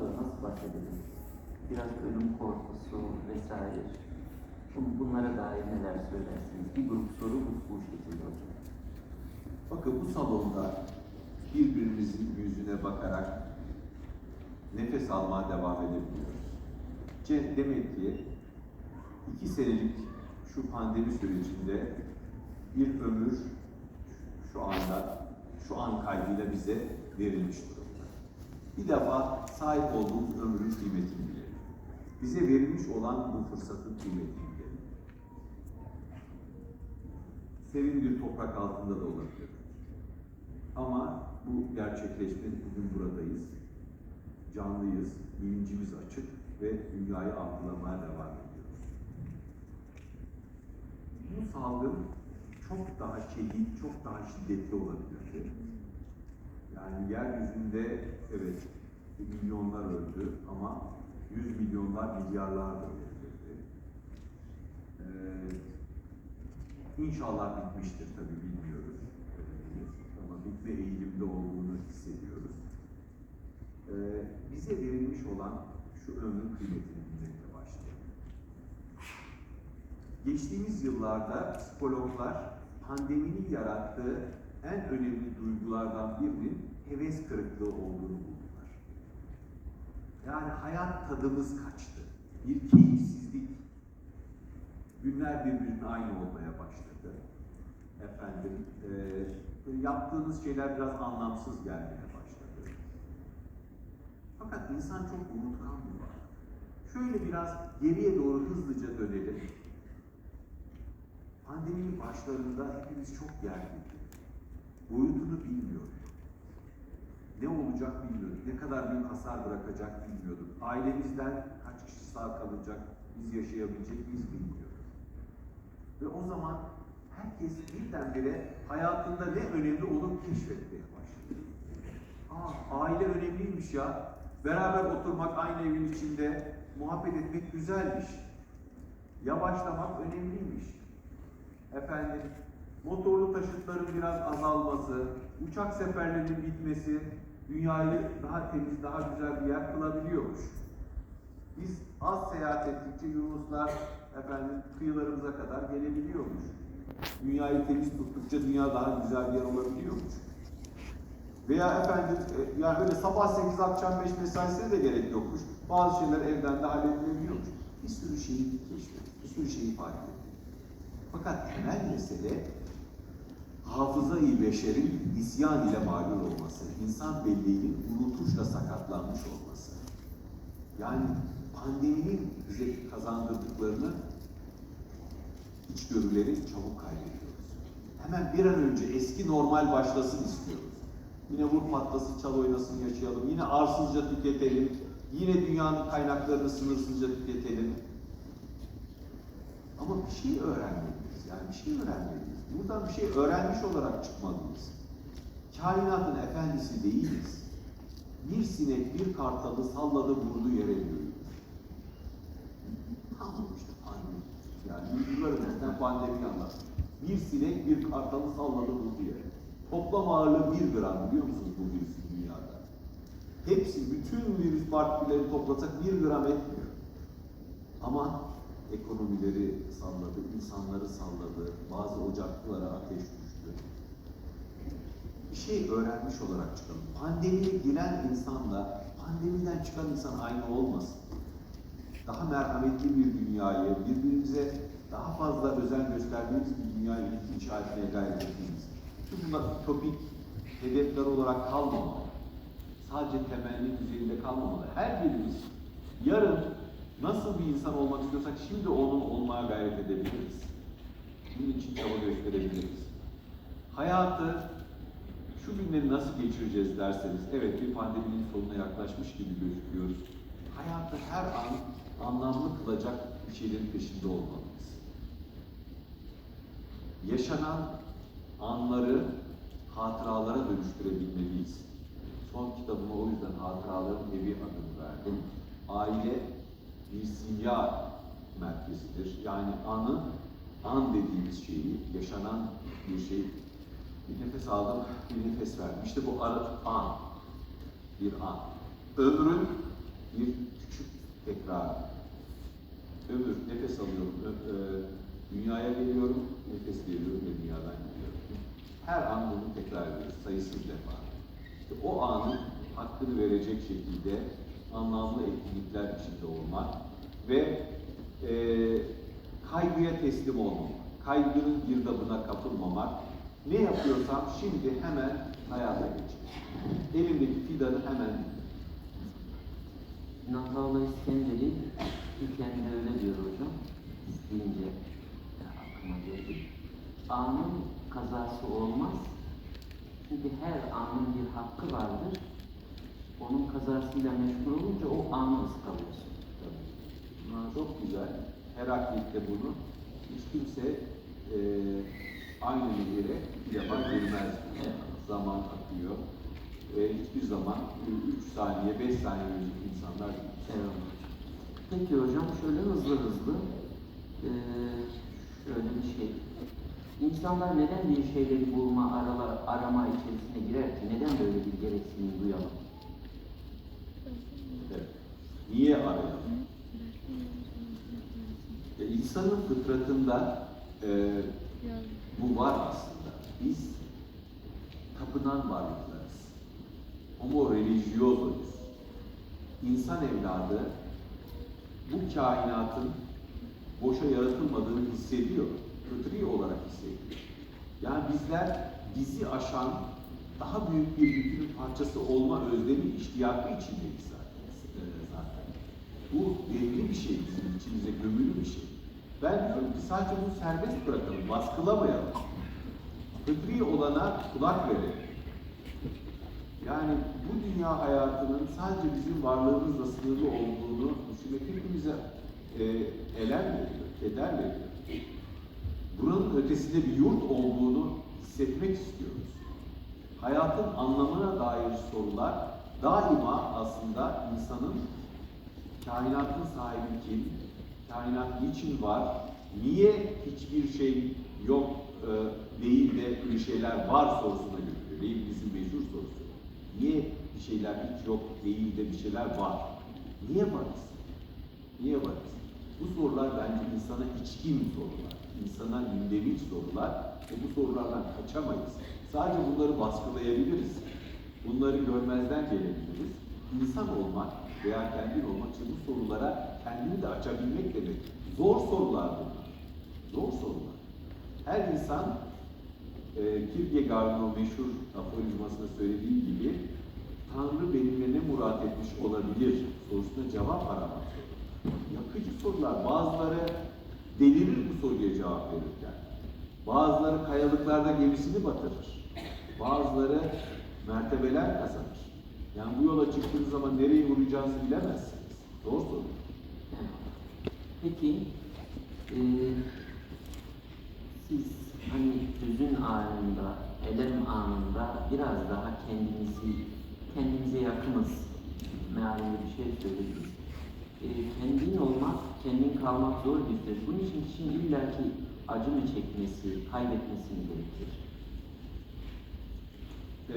da nasıl bahsedelim? Biraz ölüm korkusu vesaire. Bun- Bunlara dair neler söylersiniz? Bir grup soru bu, bu şekilde olacak. Bakın bu salonda birbirimizin yüzüne bakarak nefes almaya devam edebiliyoruz. Ce- Demek ki iki senelik şu pandemi sürecinde bir ömür şu anda, şu an kaydıyla bize verilmiş durumda. Bir defa sahip olduğumuz ömrün kıymetini bilelim. Bize verilmiş olan bu fırsatın kıymetini bilelim. Serin bir toprak altında da olabilir. Ama bu gerçekleşmedi. Bugün buradayız. Canlıyız, bilincimiz açık ve dünyayı algılamaya devam ediyoruz. Bu salgın çok daha şehit, çok daha şiddetli olabilirdi. Yani yeryüzünde evet milyonlar öldü ama yüz milyonlar, milyarlar da öldü. Ee, inşallah bitmiştir tabii bilmiyoruz. Ee, Ama bitme eğilimde olduğunu hissediyoruz. Ee, bize verilmiş olan şu ömrün kıymetini bilmekle başlayalım. Geçtiğimiz yıllarda psikologlar pandeminin yarattığı en önemli duygulardan birinin heves kırıklığı olduğunu buldular. Yani hayat tadımız kaçtı. Bir keyifsizlik. Günler birbirine aynı olmaya başladı. Efendim, eee, yaptığınız şeyler biraz anlamsız gelmeye başladı. Fakat insan çok unutkan bir varlık. Şöyle biraz geriye doğru hızlıca dönelim. Pandeminin başlarında hepimiz çok gergindik. Boyutunu bilmiyorduk. Ne olacak bilmiyorduk. Ne kadar büyük hasar bırakacak bilmiyorduk. Ailemizden kaç kişi sağ kalacak, biz yaşayabilecek miyiz bilmiyorduk. Ve o zaman herkes birdenbire hayatında ne önemli onu keşfetmeye başladı. Aa, aile önemliymiş ya. Beraber oturmak aynı evin içinde, muhabbet etmek güzelmiş. Yavaşlamak önemliymiş. Efendim, motorlu taşıtların biraz azalması, uçak seferlerinin bitmesi dünyayı daha temiz, daha güzel bir yer kılabiliyormuş. Biz az seyahat ettikçe Yunuslar efendim kıyılarımıza kadar gelebiliyormuş. Dünyayı temiz tuttukça dünya daha güzel bir yer olabiliyormuş. Veya efendim e, yani böyle sabah 8 akşam 5 mesaisine de gerek yokmuş. Bazı şeyler evden de halledilebiliyormuş. Bir sürü şeyi keşfettik, bir sürü şeyi fark ettik. Fakat temel mesele hafıza-i beşerin isyan ile mağlul olması, insan belleğinin unutuşla sakatlanmış olması. Yani pandeminin bize kazandırdıklarını içgörüleri çabuk kaybediyoruz. Hemen bir an önce eski normal başlasın istiyoruz. Yine vur patlasın, çal oynasın yaşayalım. Yine arsızca tüketelim. Yine dünyanın kaynaklarını sınırsızca tüketelim. Ama bir şey öğrenmeliyiz. Yani bir şey öğrenmeliyiz. Buradan bir şey öğrenmiş olarak çıkmalıyız. Kainatın efendisi değiliz. Bir sinek bir kartalı salladı vurdu yere diyor. İşte pandemi. Yani yıllar öncesinden pandemi anlat. Bir sinek bir kartalı salladı vurdu yere. Toplam ağırlığı bir gram biliyor musunuz bu virüsün dünyada? Hepsi, bütün virüs partikülleri toplasak bir gram etmiyor. Ama ekonomileri salladı, insanları salladı, bazı ocaklara ateş düştü. Bir şey öğrenmiş olarak çıkalım. Pandemiye giren insanla pandemiden çıkan insan aynı olmasın. Daha merhametli bir dünyayı, birbirimize daha fazla özen gösterdiğimiz bir dünyayı inşa etmeye gayret etmemiz. Bütün bunlar topik hedefler olarak kalmamalı. Sadece temelli düzeyinde kalmamalı. Her birimiz yarın nasıl bir insan olmak istiyorsak şimdi onun olmaya gayret edebiliriz. Bunun için çaba gösterebiliriz. Hayatı şu günleri nasıl geçireceğiz derseniz, evet bir pandeminin sonuna yaklaşmış gibi gözüküyoruz. Hayatı her an anlamlı kılacak bir şeylerin peşinde olmalıyız. Yaşanan anları hatıralara dönüştürebilmeliyiz. Son kitabıma o yüzden hatıraların evi adını verdim. Aile simya merkezidir. Yani anı, an dediğimiz şeyi, yaşanan bir şey. Bir nefes aldım, bir nefes verdim. İşte bu arı an. Bir an. Ömrün bir küçük tekrar. Ömür, nefes alıyorum, ö- e, dünyaya geliyorum, nefes veriyorum ve dünyadan gidiyorum. Her an bunu tekrar ediyoruz, sayısız defa. İşte o anın hakkını verecek şekilde anlamlı etkinlikler içinde olmak ve e, kaygıya teslim olmamak, kaygının girdabına kapılmamak, ne yapıyorsam şimdi hemen hayata geçirmek. Elimdeki fidanı hemen Nataula İskender'i ilkende öyle diyor hocam. İsteyince ya, aklıma geldi. Anın kazası olmaz. Çünkü her anın bir hakkı vardır. Onun kazasıyla meşgul olunca o anı ıskalıyorsun. Bunlar çok güzel. Heraklit de bunu hiç kimse e, aynı yere defa girmez. Zaman akıyor. Ve hiçbir zaman 3 saniye, 5 saniye önceki insanlar. Evet. Peki hocam şöyle hızlı hızlı eee, şöyle bir şey. İnsanlar neden bir şeyleri bulma, arala, arama içerisine girer ki? Neden böyle bir gereksinim duyalım? Niye arayalım? E, insanın fıtratında e, bu var aslında. Biz tapınan varlıklarız. Homo religioso'yuz. İnsan evladı bu kainatın boşa yaratılmadığını hissediyor. Fıtri olarak hissediyor. Yani bizler bizi aşan daha büyük bir bütünün parçası olma özlemi, iştiyakı içindeyiz zaten. Bu belli bir şey bizim içimize gömülü bir şey. Ben diyorum ki sadece bunu serbest bırakalım, baskılamayalım. Fıtri olana kulak verelim. Yani bu dünya hayatının sadece bizim varlığımızla sınırlı olduğunu düşünmek hepimize e, elem veriyor, keder veriyor. Buranın ötesinde bir yurt olduğunu hissetmek istiyoruz. Hayatın anlamına dair sorular daima aslında insanın kainatın sahibi kim, kainat niçin var, niye hiçbir şey yok e, değil de bir şeyler var sorusuna götürüyor. Değil bizim meşhur sorusu. Niye bir şeyler hiç yok değil de bir şeyler var? Niye varız? Niye varız? Bu sorular bence insana içkin sorular. insana gündemik sorular ve bu sorulardan kaçamayız. Sadece bunları baskılayabiliriz. Bunları görmezden gelebiliriz. İnsan olmak veya kendin olmak bu sorulara kendini de açabilmek demek. Zor sorular bunlar. Zor sorular. Her insan e, Kierkegaard'ın o meşhur aforizmasında söylediği gibi Tanrı benimle ne murat etmiş olabilir sorusuna cevap aramak. Yakıcı sorular. Bazıları delirir bu soruya cevap verirken. Bazıları kayalıklarda gemisini batırır. Bazıları mertebeler kazanır. Yani bu yola çıktığınız zaman nereye uğrayacağınızı bilemezsiniz. Zor soru. Evet. Peki eee, siz hani hüzün anında, elem anında biraz daha kendinizi, kendinize yakınız mealinde bir şey söylediniz. Eee, kendin olmak, kendin kalmak zor bir süreç. Bunun için kişinin illaki acı mı çekmesi, kaybetmesi mi gerekir? Ee,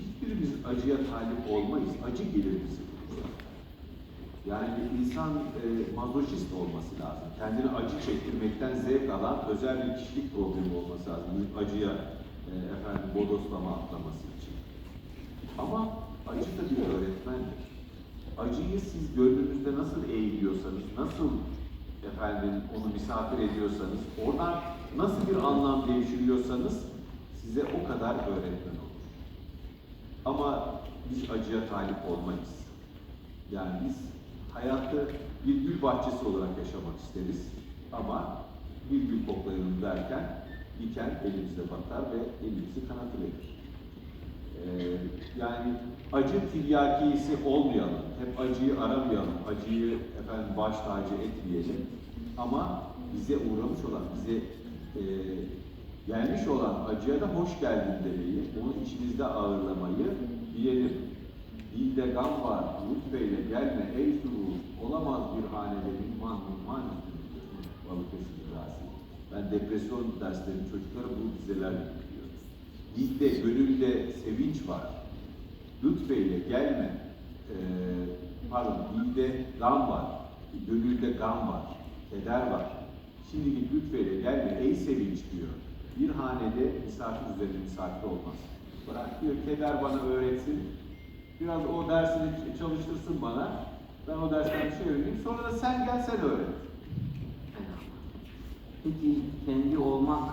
hiçbirimiz acıya talip olmayız. Acı gelir bize. Yani insan e, mazoşist olması lazım. Kendini acı çektirmekten zevk alan özel bir kişilik problemi olması lazım. Acıya e, efendim bodoslama atlaması için. Ama acı da bir öğretmendir. Acıyı siz gönlünüzde nasıl eğiliyorsanız, nasıl efendim onu misafir ediyorsanız, oradan nasıl bir anlam devşiriyorsanız size o kadar öğretmen olur. Ama biz acıya talip olmayız. Yani biz hayatı bir gül bahçesi olarak yaşamak isteriz. Ama bir gül koklayalım derken diken elimize batar ve elimizi kanatı Ee, yani acı tiryakisi olmayalım. Hep acıyı aramayalım. Acıyı efendim baş tacı etmeyelim. Ama bize uğramış olan, bize e, gelmiş olan acıya da hoş geldin demeyi, onu içimizde ağırlamayı bilelim. Dilde gam var, lütfeyle gelme ey suru, olamaz bir hanede mihman üstündür. Balıkesir Rasi. Ben depresyon derslerini çocuklara bu dizelerle yapıyorum. Dilde, gönülde sevinç var. Lütfeyle gelme, eee pardon, dilde gam var, gönülde gam var, keder var. Şimdi git lütfeyle gelme, ey sevinç diyor. Bir hanede misafir üzerine misafir olmaz. Bırak diyor, keder bana öğretsin. Biraz o dersini çalıştırsın bana. Ben o dersten bir şey öğreneyim. Sonra da sen gel sen öğret. Peki kendi olmak,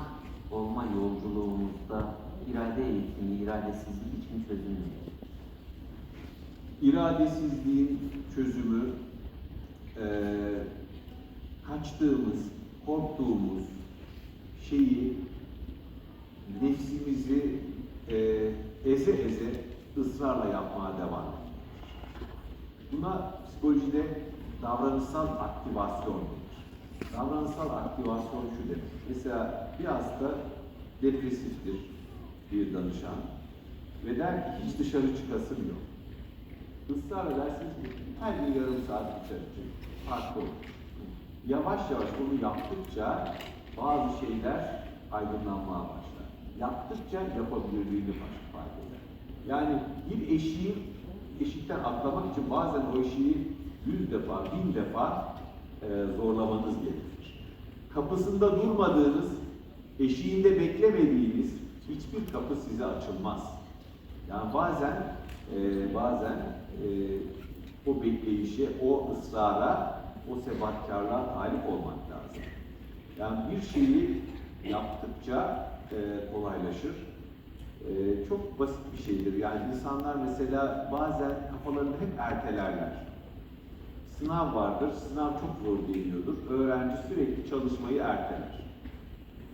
olma yolculuğumuzda irade eğitimi, iradesizlik için çözüm nedir? iradesizliğin çözümü eee, kaçtığımız, korktuğumuz şeyi nefsimizi eee, eze eze ısrarla yapmaya devam etmek. Buna psikolojide davranışsal aktivasyon denir. Davranışsal aktivasyon şu demek. Mesela bir hasta depresiftir bir danışan ve der ki hiç dışarı çıkasım yok. Israr edersiniz ki her gün yarım saat dışarı çık. Farklı olur. Yavaş yavaş onu yaptıkça bazı şeyler aydınlanmaya başlar. Yaptıkça yapabilirliğini fark eder. Yani bir eşiği eşikten atlamak için bazen o eşiği yüz defa, bin defa e, zorlamanız gerekir. Kapısında durmadığınız, eşiğinde beklemediğiniz hiçbir kapı size açılmaz. Yani bazen e, bazen e, o bekleyişe, o ısrara, o sebatkarlığa talip olmak lazım. Yani bir şeyi yaptıkça e, kolaylaşır. E, çok basit bir şeydir. Yani insanlar mesela bazen kafalarını hep ertelerler. Sınav vardır, sınav çok zor geliyordur. Öğrenci sürekli çalışmayı erteler.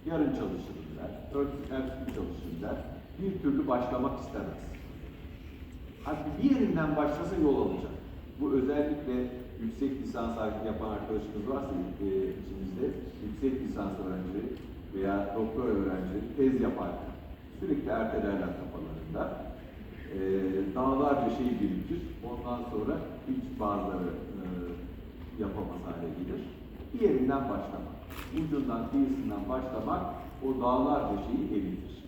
Yarın çalışırım der, ertesi çalışırım der. Bir türlü başlamak istemez. Halbuki bir yerinden başlasa yol alacak. Bu özellikle yüksek lisans yapan arkadaşımız varsa e, içimizde yüksek lisans öğrenci veya doktor öğrenci tez yaparken sürekli ertelerler kafalarında. E, dağlarca şey birikir. Ondan sonra hiç bazıları e, yapamaz hale gelir. Bir yerinden başlamak. Ucundan, kıyısından başlamak o dağlarca şeyi eritir.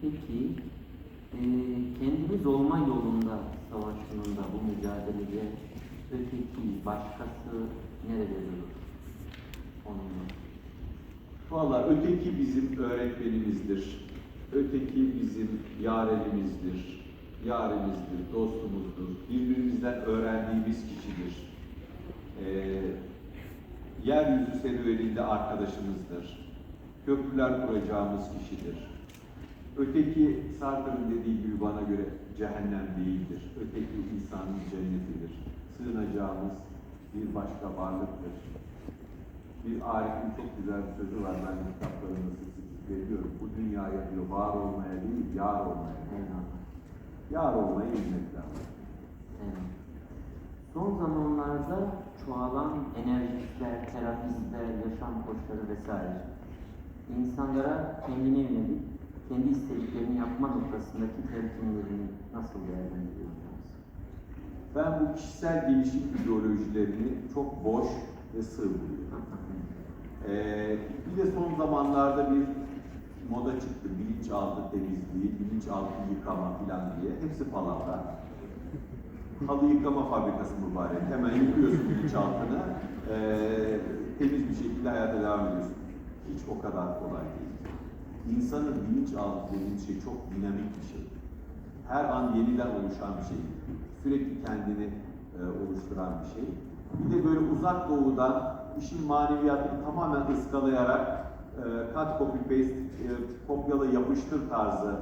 Peki, e, kendimiz olma yolunda savaşında, bu mücadelede öteki, başkası nerede durur? Valla öteki bizim öğretmenimizdir. Öteki bizim yarenimizdir. Yarenimizdir, dostumuzdur. Birbirimizden öğrendiğimiz kişidir. Ee, yeryüzü serüveninde arkadaşımızdır. Köprüler kuracağımız kişidir. Öteki Sartre'ın dediği gibi bana göre cehennem değildir. Öteki insanın cennetidir. Sığınacağımız bir başka varlıktır. Bir Arif'in çok güzel bir sözü var. Ben kitaplarımda sık sık veriyorum. Bu dünyaya diyor var olmaya değil, yar olmaya. Eyvallah. Yar olmayı bilmek lazım. Evet. Son zamanlarda çoğalan enerjikler, terapistler, yaşam koçları vesaire insanlara kendine yönelik, kendi istediklerini yapma noktasındaki telkinlerini nasıl değerlendiriyorsunuz? Ben bu kişisel gelişim ideolojilerini çok boş ve sığ buluyorum. Ee, bir moda çıktı. Bilinçaltı temizliği, bilinçaltı yıkama falan diye. Hepsi palavra. Halı yıkama fabrikası mübarek. Hemen yıkıyorsun bilinçaltını. ee, temiz bir şekilde hayata devam ediyorsun. Hiç o kadar kolay değil. İnsanın bilinçaltı dediğin şey çok dinamik bir şey. Her an yeniden oluşan bir şey. Sürekli kendini e, oluşturan bir şey. Bir de böyle uzak doğudan işin maneviyatını tamamen ıskalayarak e, cut copy paste, e, kopyala yapıştır tarzı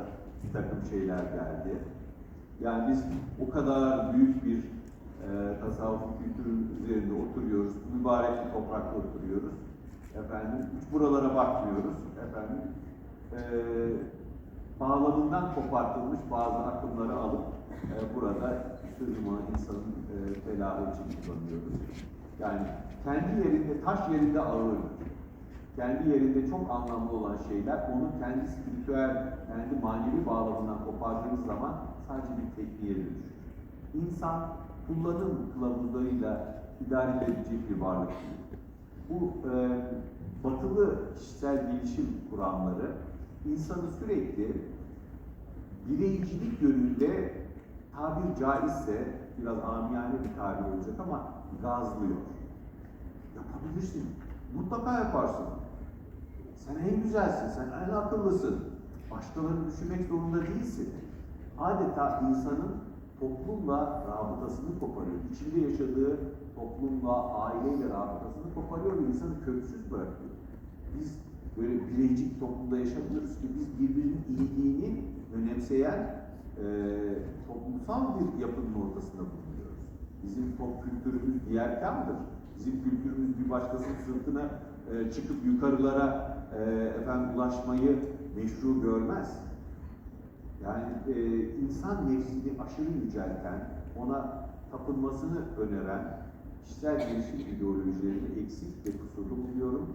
bir takım şeyler geldi. Yani biz o kadar büyük bir e, tasavvuf kültürü üzerinde oturuyoruz, mübarek bir toprakta oturuyoruz. Efendim, hiç buralara bakmıyoruz. Efendim, e, bağlamından kopartılmış bazı akımları alıp e, burada sözümü insanın e, felahı için kullanıyoruz. Yani kendi yerinde, taş yerinde ağır. Kendi yerinde çok anlamlı olan şeyler, onu kendi spiritüel, kendi manevi bağlamından kopardığınız zaman sadece bir tekniğe dönüşür. İnsan kullanım kılavuzlarıyla idare edilecek bir varlık. Bu e, batılı kişisel gelişim kuramları insanı sürekli bireycilik yönünde tabir caizse biraz amiyane bir tabir olacak ama gazlıyor. Yapabilirsin. Mutlaka yaparsın. Sen en güzelsin, sen en akıllısın. Başkalarını düşünmek zorunda değilsin. Adeta insanın toplumla rabıtasını koparıyor. İçinde yaşadığı toplumla, aileyle rabıtasını koparıyor ve insanı köksüz bırakıyor. Biz böyle bireycik toplumda yaşamıyoruz ki biz birbirinin iyiliğini önemseyen e, toplumsal bir yapının ortasında bulunuyoruz. Bizim top kültürümüz diğerkamdır. Bizim kültürümüz bir başkasının sırtına e, çıkıp yukarılara e, efendim ulaşmayı meşru görmez. Yani e, insan nefsini aşırı yücelten, ona tapınmasını öneren kişisel gelişim ideolojilerini eksik ve kusurlu buluyorum.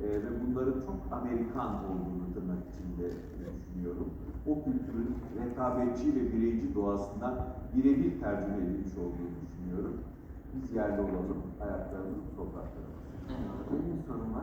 E, ve bunların çok Amerikan olduğunu tırnak içinde düşünüyorum. O kültürün rekabetçi ve bireyci doğasından birebir tercüme edilmiş olduğunu düşünüyorum. Biz yerli olalım, ayaklarımızı topraklara Benim sorum var.